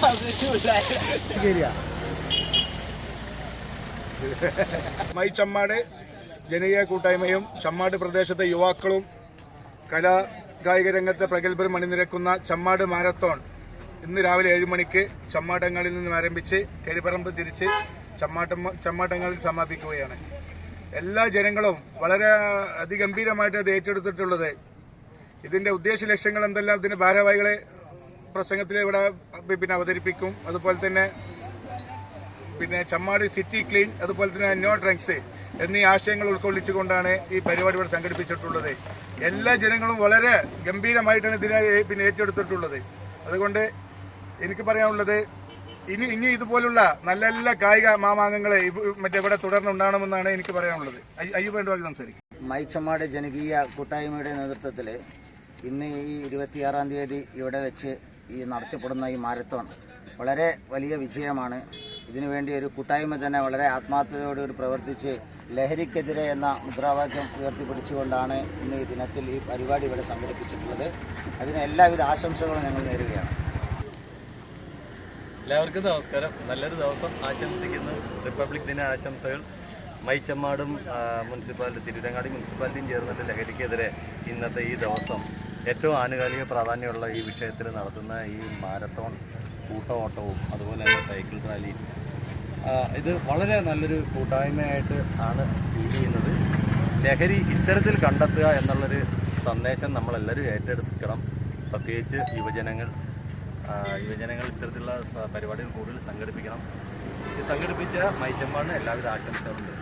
My Chemmad ജനകീയ കൂട്ടായ്മയും ചമ്മാട് പ്രദേശത്തെ യുവാക്കളും കലാ കായിക രംഗത്തെ പ്രഗത്ഭരും അണിനിരക്കുന്ന ചമ്മാട് മാരത്തോൺ ഇന്ന് രാവിലെ ഏഴ് മണിക്ക് ചമ്മാട്ടങ്ങളിൽ നിന്നും ആരംഭിച്ച് കരിപ്പറമ്പ് തിരിച്ച് ചമ്മാട്ടം ചമ്മാട്ടങ്ങളിൽ സമാപിക്കുകയാണ്. എല്ലാ ജനങ്ങളും വളരെ അതിഗംഭീരമായിട്ട് അത് ഏറ്റെടുത്തിട്ടുള്ളത്. ഇതിന്റെ ഉദ്ദേശ ലക്ഷ്യങ്ങൾ എന്തെല്ലാം? ഇതിന്റെ ഭാരവാഹികളെ പ്രസംഗത്തിൽ ഇവിടെ പിന്നെ അവതരിപ്പിക്കും. അതുപോലെ തന്നെ പിന്നെ ചമ്മാടി സിറ്റി ക്ലീൻ അതുപോലെ തന്നെ നോ ഡ്രങ്ക്സ് എന്നീ ആശയങ്ങൾ ഉൾക്കൊള്ളിച്ചുകൊണ്ടാണ് ഈ പരിപാടി ഇവിടെ സംഘടിപ്പിച്ചിട്ടുള്ളത്. എല്ലാ ജനങ്ങളും വളരെ ഗംഭീരമായിട്ടാണ് ഇതിനെ പിന്നെ ഏറ്റെടുത്തിട്ടുള്ളത്. അതുകൊണ്ട് എനിക്ക് പറയാനുള്ളത് ഇനി ഇനി ഇതുപോലുള്ള നല്ല നല്ല കായിക മാമാങ്കങ്ങളെ ഇവ- മറ്റേ ഇവിടെ തുടർന്നുണ്ടാകണമെന്നാണ് എനിക്ക് പറയാനുള്ളത്. അയ്യ- അയ്യോ വേണ്ട സംസാരിക്കും. മൈച്ചമ്മാട് ജനകീയ കൂട്ടായ്മയുടെ നേതൃത്വത്തിൽ ഇന്ന് ഈ ഇരുപത്തിയാറാം തീയതി ഇവിടെ വെച്ച് ഈ നടത്തപ്പെടുന്ന ഈ മാരത്തോൺ വളരെ വലിയ വിജയമാണ്. ഇതിനുവേണ്ടി ഒരു കൂട്ടായ്മ തന്നെ വളരെ ആത്മാർത്ഥതയോടുകൂടി പ്രവർത്തിച്ച് ലഹരിക്കെതിരെ എന്ന മുദ്രാവാക്യം ഉയർത്തിപ്പിടിച്ചുകൊണ്ടാണ് ഇന്ന് ഈ ദിനത്തിൽ ഈ പരിപാടി ഇവിടെ സംഘടിപ്പിച്ചിട്ടുള്ളത്. അതിന് എല്ലാവിധ ആശംസകളും ഞങ്ങൾ നേരുകയാണ്. എല്ലാവർക്കും നമസ്കാരം. നല്ലൊരു ദിവസം ആശംസിക്കുന്നു. റിപ്പബ്ലിക് ദിന ആശംസകൾ. മൈച്ചമ്മാടും മുനിസിപ്പാലിറ്റി തിരുവിതാംകാടി മുനിസിപ്പാലിറ്റിയും ചേർന്നിട്ട് ലഹരിക്കെതിരെ ഇന്നത്തെ ഈ ദിവസം ഏറ്റവും ആനുകാലിക പ്രാധാന്യമുള്ള ഈ വിഷയത്തിൽ നടത്തുന്ന ഈ മാരത്തോൺ കൂട്ട ഓട്ടവും അതുപോലെ തന്നെ സൈക്കിൾ റാലിയും ഇത് വളരെ നല്ലൊരു കൂട്ടായ്മയായിട്ട് ആണ് ഫീൽ ചെയ്യുന്നത്. ലഹരി ഇത്തരത്തിൽ കണ്ടെത്തുക എന്നുള്ളൊരു സന്ദേശം നമ്മളെല്ലാവരും ഏറ്റെടുക്കണം. പ്രത്യേകിച്ച് യുവജനങ്ങൾ യുവജനങ്ങൾ ഇത്തരത്തിലുള്ള പരിപാടികൾ കൂടുതൽ സംഘടിപ്പിക്കണം. ഇത് സംഘടിപ്പിച്ച മൈച്ചമ്പാടിന് എല്ലാവിധ ആശംസകളുണ്ട്.